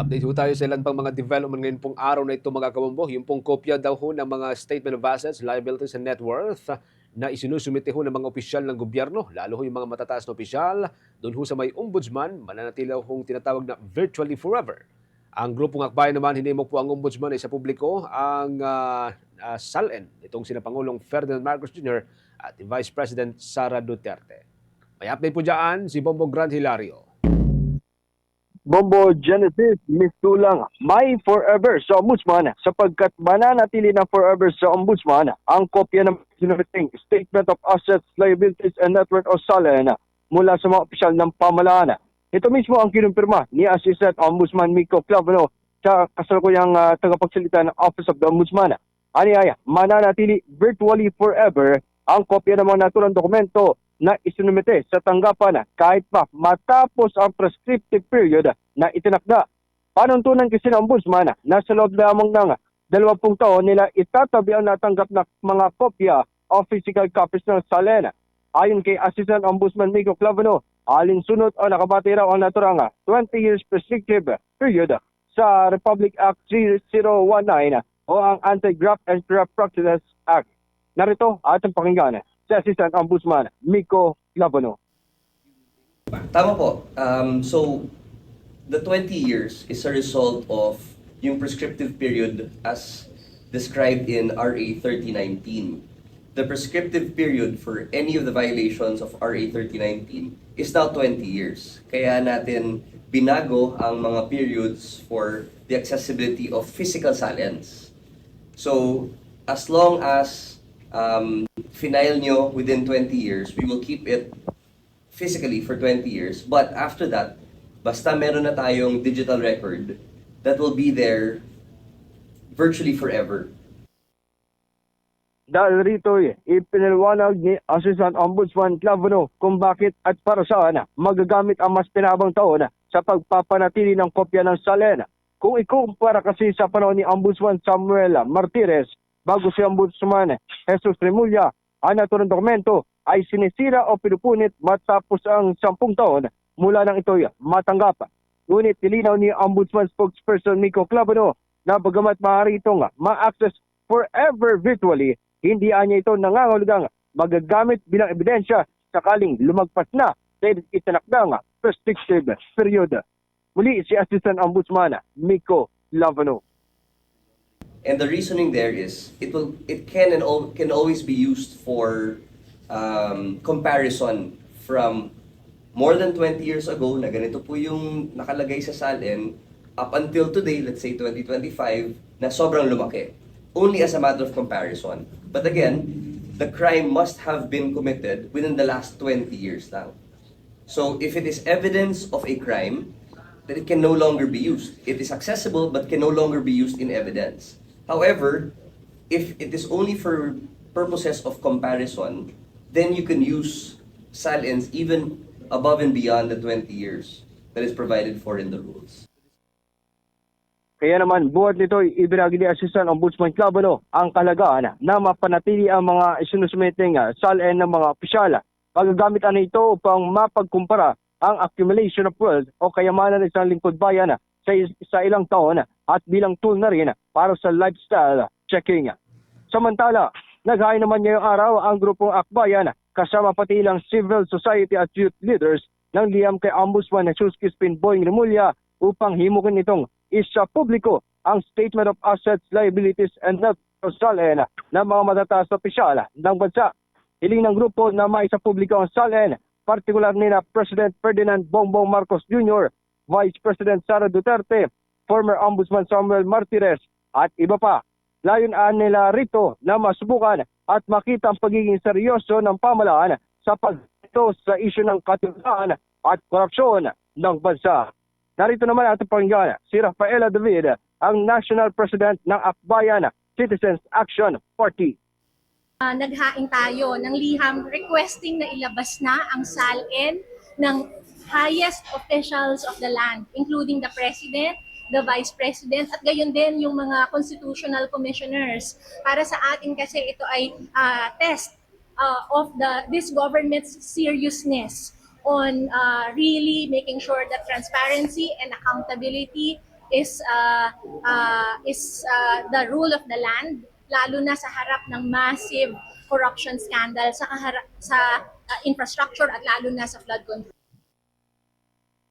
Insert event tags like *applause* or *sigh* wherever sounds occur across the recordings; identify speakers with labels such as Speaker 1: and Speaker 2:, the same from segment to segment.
Speaker 1: Ma-update ho tayo sa ilan pang mga development ngayon pong araw na ito mga kabombo. Yung pong kopya daw ho ng mga Statement of Assets, Liabilities and Net Worth na isinusumite ho ng mga opisyal ng gobyerno, lalo ho yung mga matataas na opisyal, doon ho sa may ombudsman, mananatili hong tinatawag na virtually forever. Ang grupong akbayan naman, hindi mo po ang ombudsman ay sa publiko ang ah, ah, SALN, itong sina Pangulong Ferdinand Marcos Jr. at Vice President Sara Duterte. May update po dyan si Bombo Grand Hilario.
Speaker 2: Bombo Genesis mistulang may forever sa ombudsman sapagkat mananatili ng forever sa ombudsman ang kopya ng sinumiting Statement of Assets, Liabilities and Net Worth o SALN mula sa mga opisyal ng pamahalaan. Ito mismo ang kinumpirma ni Assistant Ombudsman Miko Clavano sa kasalukuyang uh, tagapagsalita ng Office of the Ombudsman. Aniyaya, mananatili virtually forever ang kopya ng mga naturang dokumento na isinumite sa tanggapan kahit pa matapos ang prescriptive period na itinakda. Panuntunan kasi ng ombudsman na sa loob lamang ng 20 taon nila itatabi ang natanggap na mga kopya o physical copies ng SALEN. Ayon kay Assistant Ombudsman Miko Clavano, alinsunod o nakabati raw ang naturang 20 years prescriptive period sa Republic Act 3019 o ang Anti-Graft and Corrupt Practices Act. Narito ating pakinggan si Assistant Ombudsman Miko Clavano.
Speaker 3: Tama po. Um, so, the 20 years is a result of yung prescriptive period as described in RA 3019. The prescriptive period for any of the violations of RA 3019 is now 20 years. Kaya natin binago ang mga periods for the accessibility of physical salience. So, as long as um, final nyo within 20 years, we will keep it physically for 20 years. But after that, basta meron na tayong digital record, that will be there virtually forever.
Speaker 2: Dahil rito eh, ipinaliwanag ni Assistant Ombudsman Clavano kung bakit at para saan magagamit ang mas pinabang taon sa pagpapanatili ng kopya ng SALEN. Kung ikumpara kasi sa panahon ni Ombudsman Samuel Martires bago si Ombudsman Jesus Remulla, ang naturang dokumento ay sinisira o pinupunit matapos ang sampung taon mula nang ito'y matanggap. Ngunit nilinaw ni Ombudsman spokesperson Miko Clavano na bagamat maaari itong ma-access forever virtually, hindi anya ito nangangahulugang magagamit bilang ebidensya sakaling lumagpas na sa itinakdang prescriptive period. Muli si Assistant Ombudsman Miko Lavano.
Speaker 3: And the reasoning there is it will it can and al- can always be used for um, comparison from more than 20 years ago na ganito po yung nakalagay sa SALN up until today, let's say 2025, na sobrang lumaki. Only as a matter of comparison. But again, the crime must have been committed within the last 20 years lang. So if it is evidence of a crime, then it can no longer be used. It is accessible but can no longer be used in evidence. However, if it is only for purposes of comparison, then you can use silence even above and beyond the 20 years that is provided for in the rules.
Speaker 2: Kaya naman, buhat nito ibinagi ni Assistant Ombudsman Clavano ang kalagaan na mapanatili ang mga isinusumiting uh, SALN ng mga opisyal. Magagamit ano ito upang mapagkumpara ang accumulation of wealth o kayamanan ng isang lingkod bayan sa, sa ilang taon at bilang tool na rin para sa lifestyle checking. Samantala, naghain naman ngayong araw ang grupong Akbayan kasama pati ilang civil society at youth leaders ng liyam kay Ombudsman Jesus Crispin Boying Remulla upang himukin itong isa publiko ang Statement of Assets, Liabilities and Net SALN ng mga matataas na opisyal ng bansa. Hiling ng grupo na maisa publiko ang SALN, partikular ni na President Ferdinand Bongbong Marcos Jr., Vice President Sara Duterte, former Ombudsman Samuel Martires at iba pa. Layunan nila rito na masubukan at makita ang pagiging seryoso ng pamalaan sa pagto sa isyu ng katiwaan at korupsyon ng bansa. Narito naman ating pakinggan si Rafaela David, ang National President ng Akbayan Citizens Action Party.
Speaker 4: Ah, naghain tayo ng liham requesting na ilabas na ang SALN ng highest officials of the land, including the President, the Vice President, at gayon din yung mga constitutional commissioners. Para sa atin kasi ito ay ah, test ah, of the this government's seriousness on ah, really making sure that transparency and accountability is uh, uh, is uh, the rule of the land lalo na sa harap ng massive corruption scandal sa sa uh, infrastructure at lalo na sa flood control.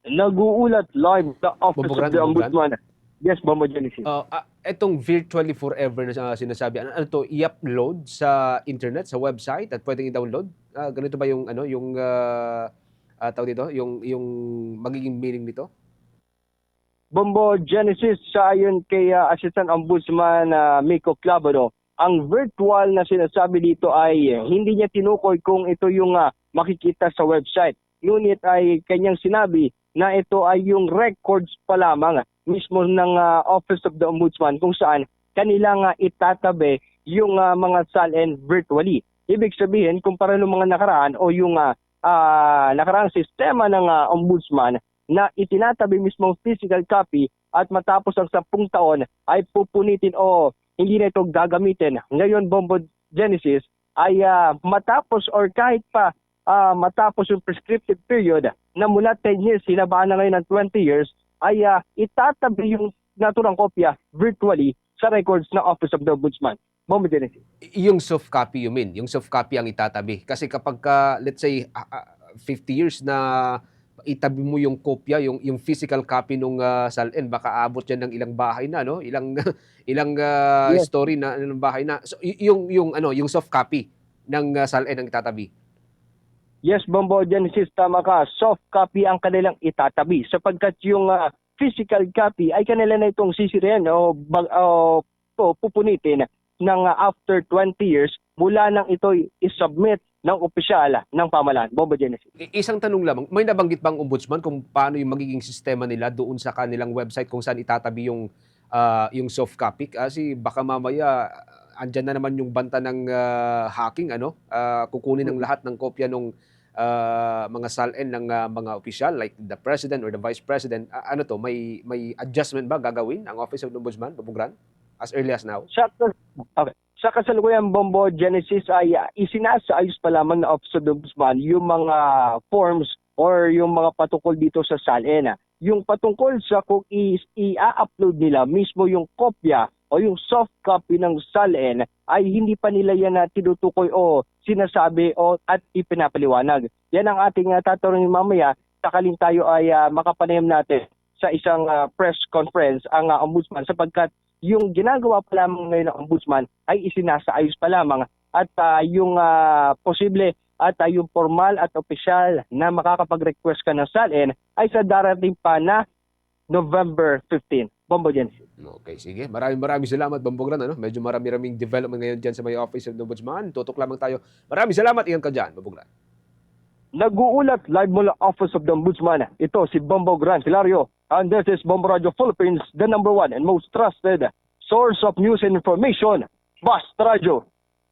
Speaker 2: Nag-uulat live the Office
Speaker 1: Bombo
Speaker 2: of the Ombudsman. Yes, Bombo Genesis.
Speaker 1: Uh, ah, etong virtually forever na sa- sinasabi, ano, ano to, i-upload sa internet, sa website at pwedeng i-download? Ah, ganito ba yung ano, yung uh, tawag dito, yung yung magiging meaning nito?
Speaker 2: Bombo Genesis, sa ayon kay uh, Assistant Ombudsman uh, Miko Clavero, ang virtual na sinasabi dito ay uh, hindi niya tinukoy kung ito yung uh, makikita sa website. Ngunit ay kanyang sinabi na ito ay yung records pa lamang uh, mismo ng uh, Office of the Ombudsman kung saan kanilang uh, itatabi yung uh, mga SALN virtually. Ibig sabihin, kumpara ng mga nakaraan o yung uh, uh, nakaraang sistema ng uh, Ombudsman na itinatabi mismo physical copy at matapos ang 10 taon ay pupunitin o hindi na ito gagamitin. Ngayon, Bombo Genesis ay ah, matapos or kahit pa ah, matapos yung prescriptive period na mula 10 years, sinabaan na ngayon ng 20 years, ay ah, itatabi yung naturang kopya virtually sa records ng Office of the Ombudsman. Bombo Genesis.
Speaker 1: Yung soft copy you mean, yung soft copy ang itatabi. Kasi kapag ka, let's say ah, ah, 50 years na itabi mo yung kopya, yung yung physical copy nung uh, SALN, baka abot yan ng ilang bahay na, no? Ilang *laughs* ilang ah,
Speaker 2: Yes.
Speaker 1: story na ilang bahay na. So yung yung ano, yung soft copy ng uh, SALN ang itatabi.
Speaker 2: Yes, Bombo Genesis, tama ka. Soft copy ang kanilang itatabi sapagkat yung ah, physical copy ay kanila na itong sisirayan o, bag- o pupunitin ng ah, after 20 years mula nang ito isubmit ng opisyal ng pamalaan. Bombo Genesis.
Speaker 1: Isang tanong lamang, may nabanggit bang ombudsman kung paano yung magiging sistema nila doon sa kanilang website kung saan itatabi yung ah, yung soft copy? Kasi baka mamaya andyan na naman yung banta ng ah, hacking ano, Ah, kukunin ng lahat ng kopya ng mga SALN ng ah, mga opisyal like the president or the vice president. Ah, ano to, may may adjustment ba gagawin ang Office of the Ombudsman, Babugran? As early as now?
Speaker 2: Sa, okay. sa kasalukuyan Bombo Genesis ay uh, isinasaayos pa lamang na Office of the Ombudsman yung mga forms or yung mga patungkol dito sa SALN. Yung patungkol sa kung i-upload nila mismo yung kopya o yung soft copy ng SALN ay hindi pa nila yan na tinutukoy o sinasabi o at ipinapaliwanag. Yan ang ating uh, mamaya sakaling tayo ay uh, makapanayam natin sa isang ah, press conference ang ah, ombudsman sapagkat yung ginagawa pa lamang ngayon ng ombudsman ay isinasaayos pa lamang at ah, yung ah, posible at ah, yung formal at opisyal na makakapag-request ka ng SALN ay sa darating pa na November 15. Bombo Genesis.
Speaker 1: Okay, sige. Maraming maraming salamat, Bambogran. Ano? Medyo marami-raming development ngayon dyan sa may Office of the Ombudsman. Tutok lamang tayo. Maraming salamat. Ingat ka dyan, Bambogran.
Speaker 2: Nag-uulat live mula Office of the Ombudsman. Ito si Bombo Gran Hilario. And this is Bombo Radio Philippines, the number one and most trusted source of news and information. Basta Radio.